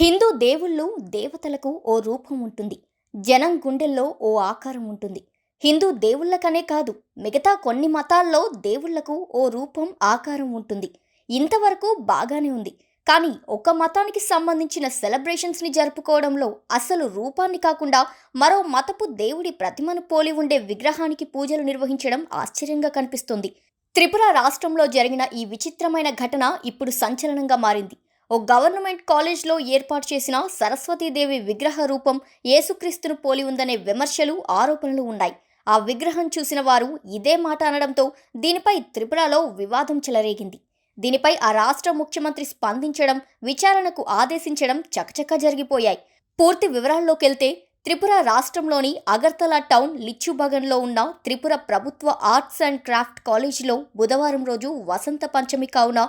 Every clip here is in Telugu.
హిందూ దేవుళ్ళు దేవతలకు ఓ రూపం ఉంటుంది. జనం గుండెల్లో ఓ ఆకారం ఉంటుంది. హిందూ దేవుళ్ళకనే కాదు మిగతా కొన్ని మతాల్లో దేవుళ్ళకు ఓ రూపం ఆకారం ఉంటుంది. ఇంతవరకు బాగానే ఉంది. కానీ ఒక మతానికి సంబంధించిన సెలబ్రేషన్స్ని జరుపుకోవడంలో అసలు రూపాన్ని కాకుండా మరో మతపు దేవుడి ప్రతిమను పోలి ఉండే విగ్రహానికి పూజలు నిర్వహించడం ఆశ్చర్యంగా కనిపిస్తుంది. త్రిపుర రాష్ట్రంలో జరిగిన ఈ విచిత్రమైన ఘటన ఇప్పుడు సంచలనంగా మారింది. ఓ గవర్నమెంట్ కాలేజ్లో ఏర్పాటు చేసిన సరస్వతీదేవి విగ్రహ రూపం యేసుక్రీస్తును పోలి ఉందనే విమర్శలు ఆరోపణలు ఉన్నాయి. ఆ విగ్రహం చూసిన వారు ఇదే మాట అనడంతో దీనిపై త్రిపురలో వివాదం చెలరేగింది. దీనిపై ఆ రాష్ట్ర ముఖ్యమంత్రి స్పందించడం విచారణకు ఆదేశించడం చకచకా జరిగిపోయాయి. పూర్తి వివరాల్లోకెళ్తే త్రిపుర రాష్ట్రంలోని అగర్తలా టౌన్ లిచ్చుబగన్లో ఉన్న త్రిపుర ప్రభుత్వ ఆర్ట్స్ అండ్ క్రాఫ్ట్ కాలేజీలో బుధవారం రోజు వసంత పంచమి కావున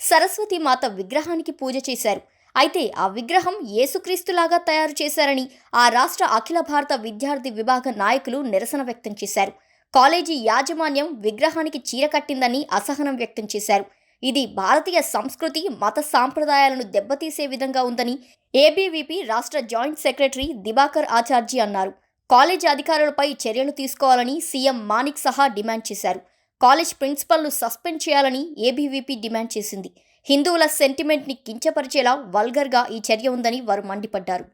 సరస్వతి మాత విగ్రహానికి పూజ చేశారు. అయితే ఆ విగ్రహం యేసుక్రీస్తులాగా తయారు చేశారని ఆ రాష్ట్ర అఖిల భారత విద్యార్థి విభాగ నాయకులు నిరసన వ్యక్తం చేశారు. కాలేజీ యాజమాన్యం విగ్రహానికి చీర కట్టిందని అసహనం వ్యక్తం చేశారు. ఇది భారతీయ సంస్కృతి మత సాంప్రదాయాలను దెబ్బతీసే విధంగా ఉందని ఏబీవీపీ రాష్ట్ర జాయింట్ సెక్రటరీ దివాకర్ ఆచార్జీ అన్నారు. కాలేజీ అధికారులపై చర్యలు తీసుకోవాలని సీఎం మానిక్ సహా డిమాండ్ చేశారు. కాలేజ్ ప్రిన్సిపల్ను సస్పెండ్ చేయాలని ఏబీవీపీ డిమాండ్ చేసింది. హిందువుల సెంటిమెంట్ని కించపరిచేలా వల్గర్గా ఈ చర్య ఉందని వారు మండిపడ్డారు.